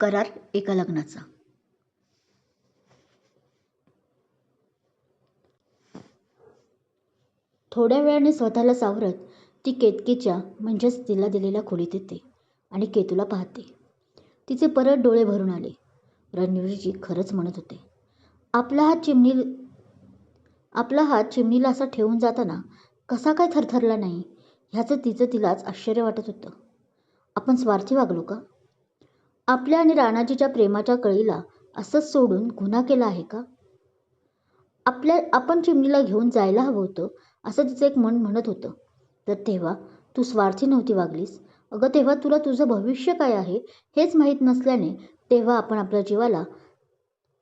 करार एका लग्नाचा. थोड्या वेळाने स्वतःला सावरत ती केतकीच्या म्हणजेच तिला दिलेल्या खोलीत येते आणि केतूला पाहते. तिचे परत डोळे भरून आले. रणवीरजी खरंच म्हणत होते आपला हात चिमणी आपला हात चिमणीला असा ठेवून जाताना कसा काय थरथरला नाही? ह्याचं तिचं तिलाच आश्चर्य वाटत होतं. आपण स्वार्थी वागलो का? आपल्या आणि राणाजीच्या प्रेमाच्या कळीला असंच सोडून गुन्हा केला आहे का? आपल्या आपण चिमणीला घेऊन जायला हवं होतं असं तिचं एक मन म्हणत होतं. तर तेव्हा तू स्वार्थी नव्हती वागलीस? अगं तेव्हा तुला तुझं भविष्य काय आहे हेच माहीत नसल्याने तेव्हा आपण आपल्या जीवाला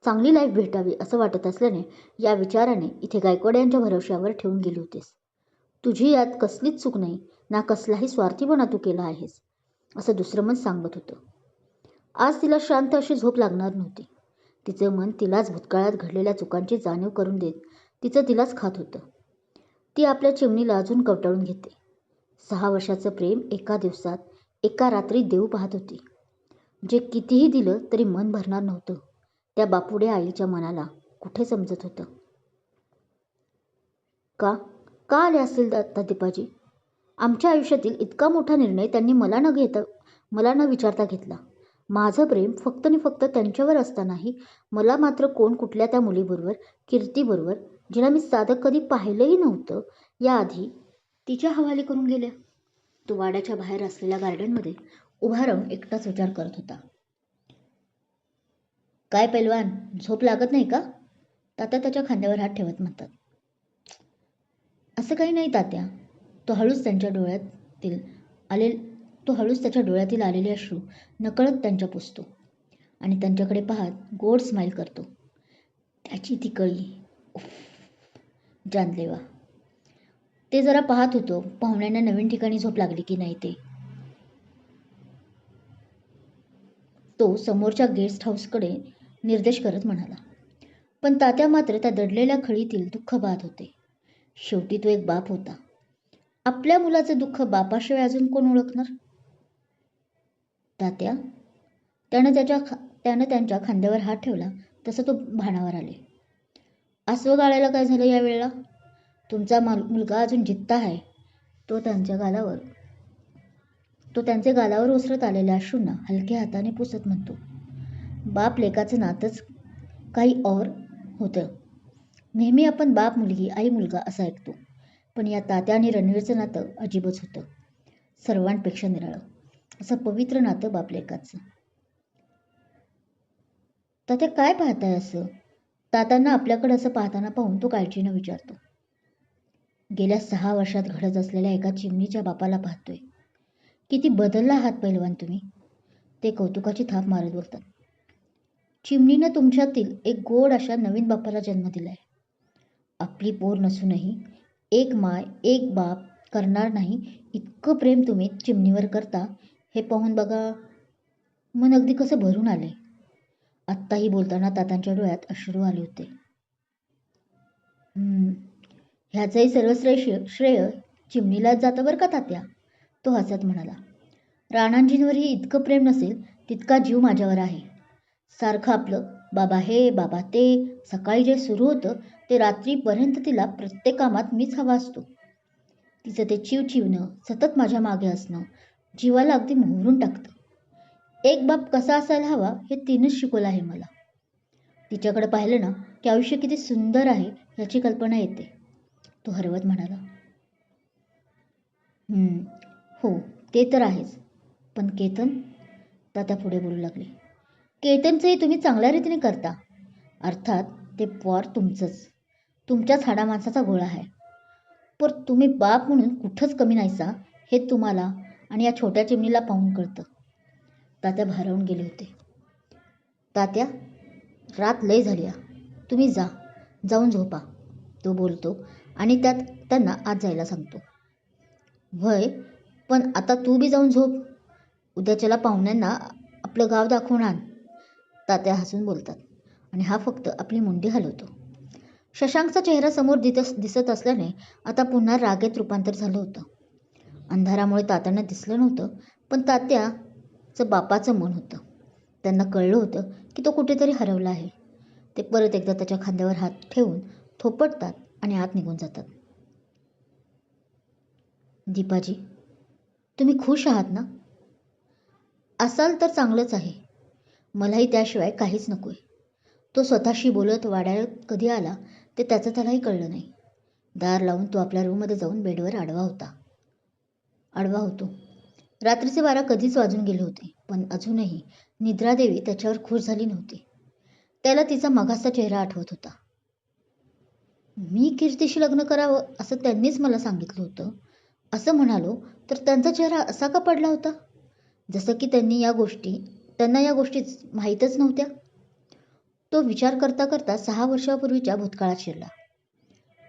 चांगली लाईफ भेटावी असं वाटत असल्याने या विचाराने इथे गायकवाड यांच्या भरवश्यावर ठेवून गेली होतीस. तुझी यात कसलीच चूक नाही ना कसलाही स्वार्थीपणा तू केला आहेस असं दुसरं मन सांगत होतं. आज तिला शांत अशी झोप लागणार नव्हती. तिचं मन तिलाच भूतकाळात घडलेल्या चुकांची जाणीव करून देत तिचं तिलाच खात होतं. ती आपल्या चिमणीला अजून कवटाळून घेते. सहा वर्षाचं प्रेम एका दिवसात एका रात्री देऊ पाहत होती. जे कितीही दिलं तरी मन भरणार नव्हतं. त्या बापुड्या आईच्या मनाला कुठे समजत होतं? का? का आले असतील दत्तादीपाजी आमच्या आयुष्यातील इतका मोठा निर्णय त्यांनी मला न घेता मला न विचारता घेतला. माझं प्रेम फक्त आणि फक्त त्यांच्यावर असतानाही मला मात्र कोण कुठल्या त्या मुलीबरोबर कीर्तीबरोबर जिला मी साधं कधी पाहिलंही नव्हतं याआधी तिच्या हवाली करून गेल्या. तो वाड्याच्या बाहेर असलेल्या गार्डनमध्ये उभा राहून एकटाच विचार करत होता. काय पैलवान झोप लागत नाही का? तात्या त्याच्या खांद्यावर हात ठेवत म्हणतात. असं काही नाही तात्या. तो हळूच त्यांच्या डोळ्यातील आले तो हळूच त्याच्या डोळ्यातील आलेले अश्रू नकळत त्यांच्या पुसतो आणि त्यांच्याकडे पाहत गोड स्माईल करतो. त्याची ती कळी जानलेवा ते जरा पाहत होतो पाहुण्यांना नवीन ठिकाणी झोप लागली की नाही ते. तो समोरच्या गेस्ट हाऊसकडे निर्देश करत म्हणाला पण तात्या मात्र त्या दडलेल्या खळीतील दुःख बाद होते. शेवटी तो एक बाप होता. आपल्या मुलाचं दुःख बापाशिवाय अजून कोण ओळखणार? तात्या. त्यानं त्याच्या खा त्यानं त्यांच्या खांद्यावर हात ठेवला. तसं तो भानावर आले. अस्वगाळ्याला काय झालं या वेळेला? तुमचा माल मुलगा अजून जित्ता आहे. तो त्यांच्या गालावर तो त्यांचे गालावर उसरत आलेल्या अश्रूंना हलक्या हाताने पुसत म्हणतो. बाप लेकाचं नातंच काही और होतं. नेहमी आपण बाप मुलगी आई मुलगा असं ऐकतो. पण या तात्या आणि रणवीरचं नातं अजिबच होतं. सर्वांपेक्षा निराळं. असं पवित्र नातं बापलेकाचं. तात्या काय पाहताय असं? तात्यांना आपल्याकडे असं पाहताना पाहून तो काळजीनं विचारतो. गेल्या सहा वर्षात घडत असलेल्या एका चिमणीच्या बापाला पाहतोय. किती बदलला आहात पैलवान तुम्ही. ते कौतुकाची थाप मारत बोलतात. चिमणीनं तुमच्यातील एक गोड अशा नवीन बापाला जन्म दिलाय. आपली पोर नसूनही एक माय एक बाप करणार नाही इतकं प्रेम तुम्ही चिमणीवर करता हे पाहून बघा मन अगदी कसं भरून आले. आत्ताही बोलताना तात्यांच्या डोळ्यात अश्रू आले होते. ह्याचंही सर्व श्रेय श्रेय चिमणीलाच जातं बरं का तात्या? तो हसत म्हणाला. राणांजींवरही इतकं प्रेम नसेल तितका जीव माझ्यावर आहे. सारखं आपलं बाबा हे बाबा ते सकाळी जे सुरू होतं ते रात्रीपर्यंत तिला प्रत्येक कामात मीच हवा असतो. तिचं ते चिवचिवणं सतत माझ्या मागे असणं जीवाला अगदी मोहरून टाकतं. एक बाप कसा असायला हवा हे तिनंच शिकवलं आहे मला. तिच्याकडे पाहिलं ना की आयुष्य किती सुंदर आहे याची कल्पना येते. तो हरवत म्हणाला. हो ते तर आहेच. पण केतन? तात्या पुढे बोलू लागले. केतनचंही तुम्ही चांगल्या रीतीने करता. अर्थात ते पॉर तुमचंच. तुमच्याच हाडा माणसाचा गोळा आहे. पर तुम्ही बाप म्हणून कुठंच कमी नाहीसा हे तुम्हाला आणि या छोट्या चिमणीला पाहून कळतं. तात्या भारावून गेले होते. तात्या रात लय झाली तुम्ही जा. जाऊन झोपा. तो बोलतो आणि त्यात त्यांना आत जायला सांगतो. वय पण आता तू बी जाऊन झोप. उद्याच्याला पाहुण्यांना आपलं गाव दाखवून आण. तात्या हसून बोलतात आणि हा फक्त आपली मुंडी हलवतो. शशांकचा चेहरा समोर दिस दिसत असल्याने आता पुन्हा रागेत रूपांतर झालं होतं. अंधारामुळे तात्यांना दिसलं नव्हतं पण तात्याचं बापाचं मन होतं. त्यांना कळलं होतं की तो कुठेतरी हरवला आहे. ते परत एकदा त्याच्या खांद्यावर हात ठेवून थोपटतात आणि आत निघून जातात. दीपाजी तुम्ही खुश आहात ना? असाल तर चांगलंच आहे. मलाही त्याशिवाय काहीच नको आहे तो स्वतःशी बोलत वाड्यात कधी आला ते त्याचं त्यालाही कळलं नाही. दार लावून तो आपल्या रूममध्ये जाऊन बेडवर आडवा होता. आडवा होतो. रात्रीचे बारा कधीच वाजून गेले होते पण अजूनही निद्रादेवी त्याच्यावर खुश झाली नव्हती. त्याला तिचा मगासचा चेहरा आठवत होता. मी कीर्तीशी लग्न करावं असं त्यांनीच मला सांगितलं होतं. असं म्हणालो तर त्यांचा चेहरा असा का पडला होता? जसं की त्यांनी या गोष्टी त्यांना या गोष्टी माहीतच नव्हत्या. तो विचार करता करता सहा वर्षापूर्वीच्या भूतकाळात शिरला.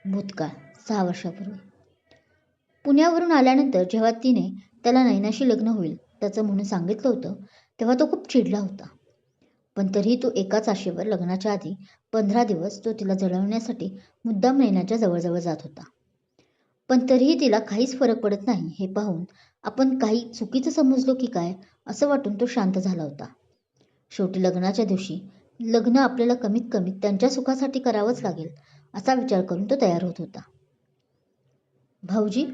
भूतकाळ सहा वर्षापूर्वी. पुण्यावरून आल्यानंतर जेव्हा तिने त्याला नैनाशी लग्न होईल त्याचं म्हणून सांगितलं होतं तेव्हा तो खूप चिडला होता. पण तरीही तो एकाच आशेवर लग्नाच्या आधी पंधरा दिवस तो तिला जळवण्यासाठी मुद्दाम नैनाच्या जवळजवळ जात होता. पण तरीही तिला काहीच फरक पडत नाही हे पाहून आपण काही चुकीचं समजलो की काय असं वाटून तो शांत झाला होता. शेवटी लग्नाच्या दिवशी लग्न आपल्याला कमीत कमी त्यांच्या सुखासाठी करावंच लागेल असा विचार करून तो तयार होत होता. भाऊजी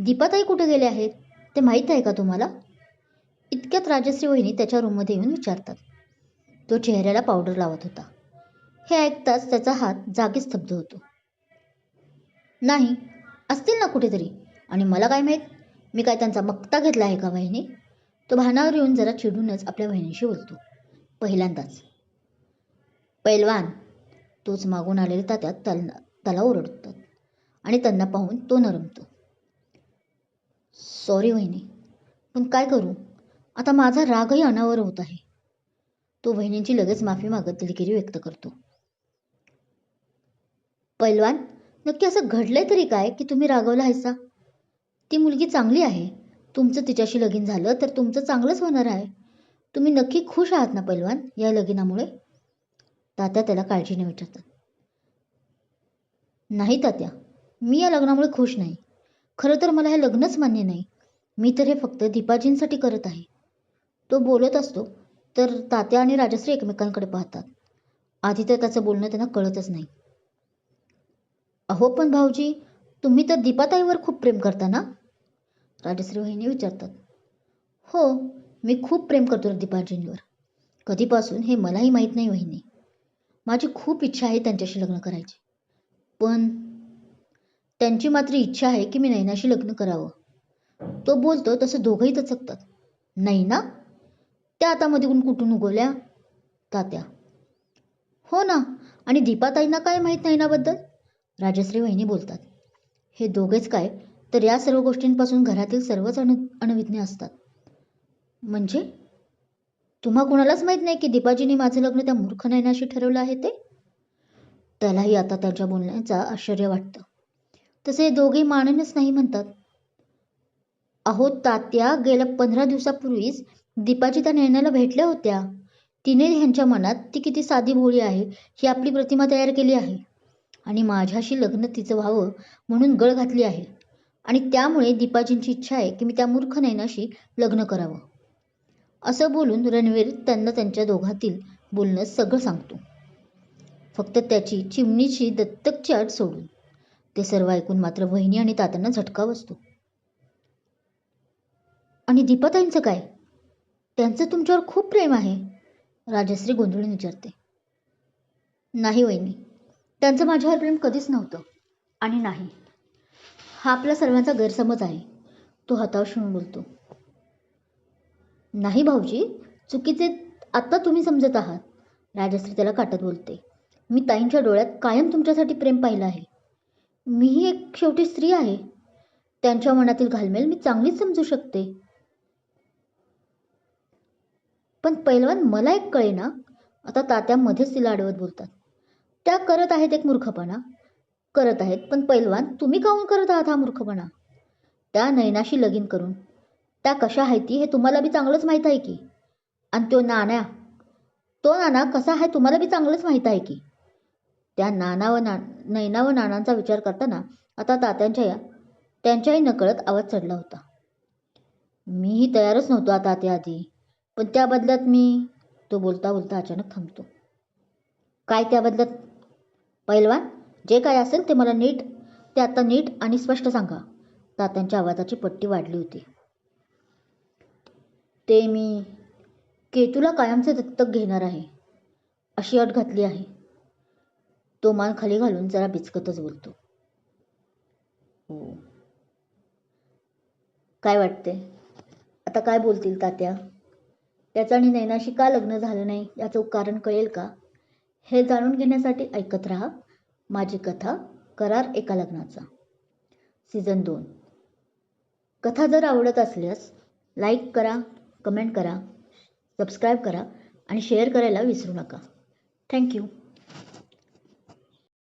दीपाताई कुठे गेले आहेत? ते माहीत आहे का तुम्हाला? इतक्यात राजश्री वहिनी त्याच्या रूममध्ये येऊन विचारतात. तो चेहऱ्याला पावडर लावत होता. हे ऐकताच त्याचा हात जागी स्तब्ध होतो. नाही असतील ना कुठेतरी? आणि मला काय माहीत? मी काय त्यांचा मक्ता घेतला आहे का वहिनी? तो भानावर येऊन जरा चिडूनच आपल्या बहिणीशी बोलतो. पहिल्यांदाच. पैलवान तोच मागून आलेले तात्यात त्याला त्याला ओरडतात आणि त्यांना पाहून तो नरमतो. सॉरी वहिनी. पण काय करू? आता माझा रागही अनावर होत आहे. तो बहिणींची लगेच माफी मागत दिलगिरी व्यक्त करतो. पैलवान नक्की असं घडलंय तरी काय की तुम्ही रागवला आहेसा? ती मुलगी चांगली आहे. तुमचं तिच्याशी लगीन झालं तर तुमचं चांगलंच होणार आहे. तुम्ही नक्की खुश आहात ना पैलवान या लगीनामुळे? तात्या त्याला काळजीने विचारतात. नाही तात्या मी या लग्नामुळे खुश नाही. खरं तर मला हे लग्नच मान्य नाही. मी तर हे फक्त दीपाजींसाठी करत आहे. तो बोलत असतो तर तात्या आणि राजश्री एकमेकांकडे पाहतात. आधी तर त्याचं बोलणं त्यांना कळतच नाही. अहो पण भाऊजी तुम्ही तर दीपाताईवर खूप प्रेम करता ना? राजश्री वहिनी विचारतात. हो मी खूप प्रेम करतो दीपाजींवर. कधीपासून हे मलाही माहीत नाही वहिनी. माझी खूप इच्छा आहे त्यांच्याशी लग्न करायची. पण त्यांची मात्र इच्छा आहे की मी नैनाशी लग्न करावं. तो बोलतो तसं दोघंही तचकतात. नाही ना त्या आतामध्ये कुठून उगवल्या? तात्या. हो ना आणि दीपाताईंना काय माहीत नैनाबद्दल? राजश्री वहिनी बोलतात. हे दोघेच काय तर या सर्व गोष्टींपासून घरातील सर्वच अनु अणविज्ञ असतात. म्हणजे? तुम्हा कुणालाच माहीत नाही की दीपाजीने माझं लग्न त्या मूर्ख नैनाशी ठरवलं आहे ते? त्यालाही आता त्यांच्या बोलण्याचा आश्चर्य वाटतं. तसे दोघे माननच मानूनच नाही म्हणतात. अहो तात्या गेल्या पंधरा दिवसापूर्वीच दीपाजी त्या नैनाला भेटल्या होत्या. तिने ह्यांच्या मनात ती किती साधी भोळी आहे ही आपली प्रतिमा तयार केली आहे. आणि माझ्याशी लग्न तिचं व्हावं म्हणून गळ घातली आहे. आणि त्यामुळे दीपाजींची इच्छा आहे की मी त्या मूर्ख नयनाशी लग्न करावं. असं बोलून रणवीर त्यांना त्यांच्या दोघातील बोलणं सगळं सांगतो. फक्त त्याची चिमणीची दत्तकची अट सोडून. ते सर्व ऐकून मात्र वहिनी आणि तात्यांना झटका बसतो. आणि दीपाताईंचं काय? त्यांचं तुमच्यावर खूप प्रेम आहे राजश्री गोंधळून विचारते. नाही वहिनी त्यांचं माझ्यावर प्रेम कधीच नव्हतं आणि नाही. हा आपल्या सर्वांचा गैरसमज आहे तो हताश होऊन बोलतो. नाही भाऊजी चुकीचे आत्ता तुम्ही समजत आहात राजश्री त्याला काटत बोलते. मी ताईंच्या डोळ्यात कायम तुमच्यासाठी प्रेम पाहिलं आहे. मीही एक शेवटी स्त्री आहे. त्यांच्या मनातील घालमेल मी चांगलीच समजू शकते. पण पैलवान मला एक कळेना आता तात्यामध्येच तिला अडवत बोलतात. त्या करत आहेत एक मूर्खपणा. करत आहेत पण पैलवान तुम्ही काहून करत आहात हा मूर्खपणा? त्या नयनाशी लगीन करून त्या कशा आहेत ती हे तुम्हाला बी चांगलंच माहीत आहे की? आणि तो नाण्या तो नाना कसा आहे तुम्हाला बी चांगलंच माहीत आहे की? त्या नाना व ना नैना व नानांचा विचार करताना आता तात्यांच्या या त्यांच्याही नकळत आवाज चढला होता. मीही तयारच नव्हतो आता त्याआधी पण त्या बदल्यात मी तो बोलता बोलता अचानक थांबतो. काय त्या बदल्यात? पैलवान जे काय असेल ते मला नीट ते आता नीट आणि स्पष्ट सांगा. तात्यांच्या आवाजाची पट्टी वाढली होती. ते मी केतूला कायमचे दत्तक घेणार आहे अशी अट घातली आहे. तो मान खाली घालून जरा बिचकतच बोलतो. हो. काय वाटते आता काय बोलतील तात्या? त्याचं आणि नैनाशी का लग्न झालं नाही याचं कारण कळेल का? हे जाणून घेण्यासाठी ऐकत राहा माझी कथा करार एका लग्नाचा. सीझन दोन. कथा जर आवडत असल्यास लाईक करा कमेंट करा सबस्क्राईब करा आणि शेअर करायला विसरू नका. थँक्यू